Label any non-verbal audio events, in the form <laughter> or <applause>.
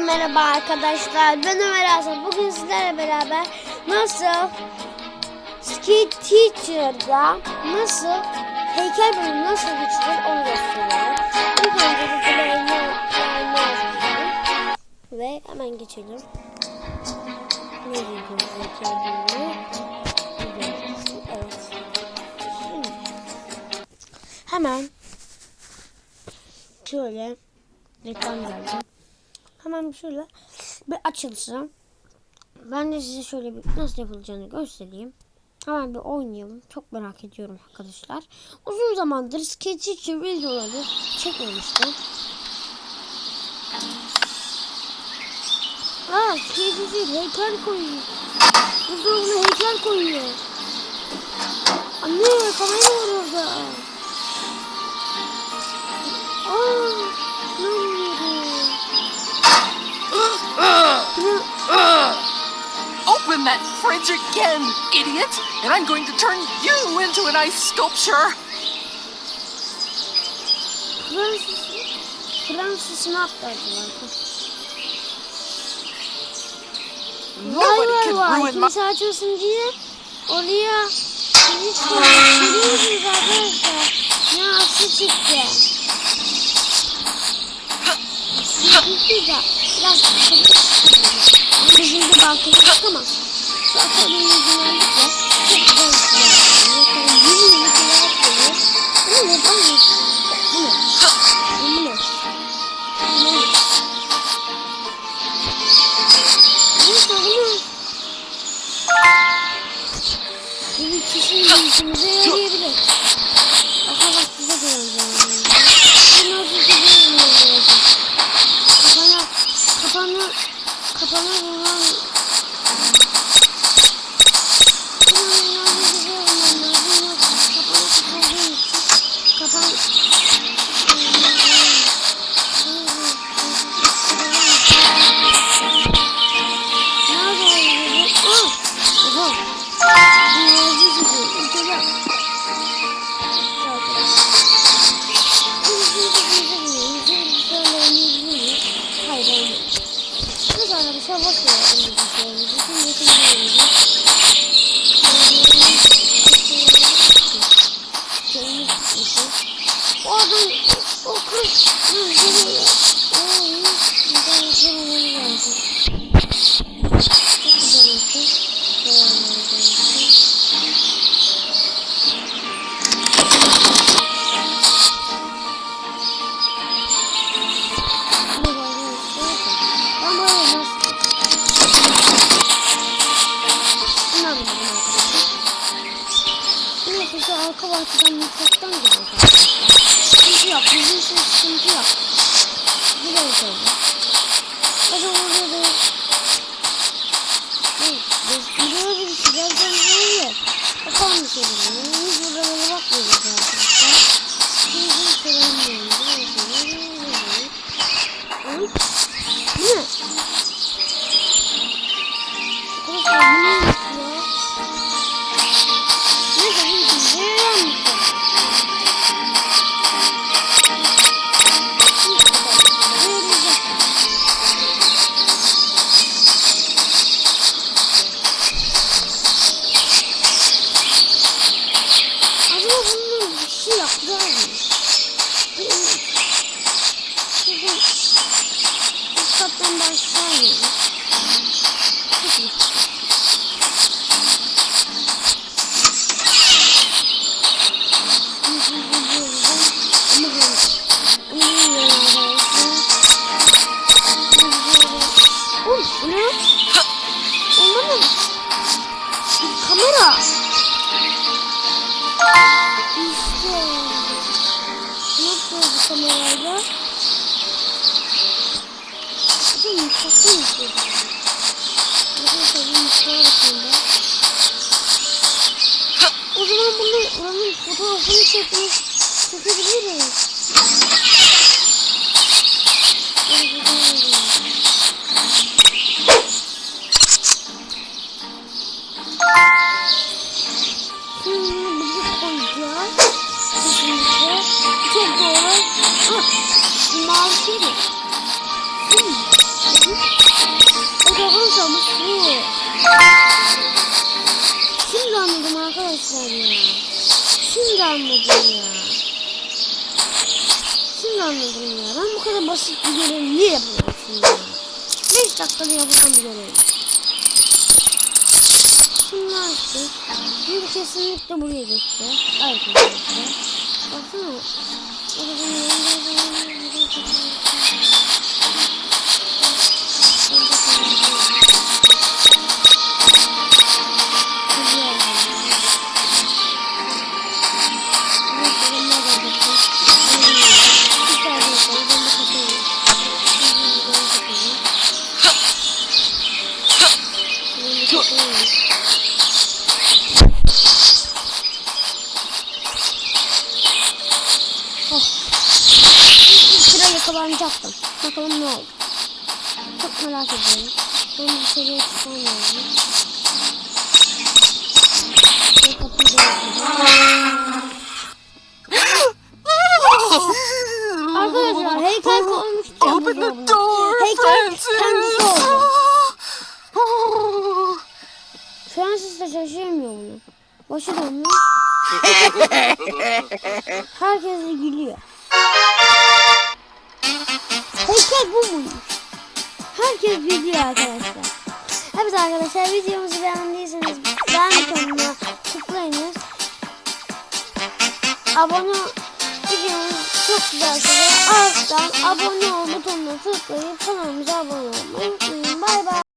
Merhaba arkadaşlar. Ben Ömer Aslan. Bugün sizlerle beraber nasıl Ski Teacher'da nasıl heykel bölümü nasıl geçilir onu gösteriyorum. İlk önce yazıyorum. Ve hemen geçelim. Ne gidiyoruz heykel bölümü? Evet. Şimdi hemen şöyle reklam geldi. Hemen şöyle bir açılsın. Ben de size şöyle bir nasıl yapılacağını göstereyim. Hemen bir oynayalım. Çok merak ediyorum arkadaşlar. Uzun zamandır sketch için videoları çekmemiştim. Aa, sketch için heykel koyuyor. Buzdolabına heykel koyuyor. Open that fridge again, idiot! And I'm going to turn you into an ice sculpture! Fransız, Fransız ne yaptı acaba? Vay Nobody vay can vay. ruin my... Kimse açmasın diye oraya hiç koyuyorsunuz arkadaşlar. Ne aslı çıktı. Çıktı da biraz Ama bizim de balkona çıkamaz. Bir kişinin işimize yarayabilir. Arka bahçeden mutfaktan geliyor bu ne? Bir kamera. İşte. Yapıyor bu kamerayla? Bu mutfakta mı yapıyor? Arkadaşlar bir mutfağa bakayım ben. O zaman bunu oranın fotoğrafını çekmek koyacağız. Kesinlikle. Çok doğru. Ah, mavi mi? O da olmamış bu. Şimdi anladım arkadaşlar ya. Şimdi anladım ya. Şimdi anladım ya. Ben bu kadar basit bir görevi niye yapıyorum şimdi ya? 5 dakikada yapılan bir görevi. Şimdi kesinlikle buraya geçeceğiz. Arkadaşlar. Baksana. O yakalanacaktım. Bakalım ne oldu. Çok merak ediyorum. Ben bir seviye çıkmam lazım. Arkadaşlar heykel koymuştu <laughs> ya Open the door, Heykel kendisi oldu. <laughs> Francis de şaşırmıyor bunu. Başı dönmüş. <laughs> Herkes de gülüyor. Heykel bu muymuş? Herkes gülüyor arkadaşlar. Evet arkadaşlar videomuzu beğendiyseniz beğen butonuna tıklayınız. Abone videomuz çok güzelse de alttan abone ol butonuna tıklayıp kanalımıza abone olmayı unutmayın. Bay bay.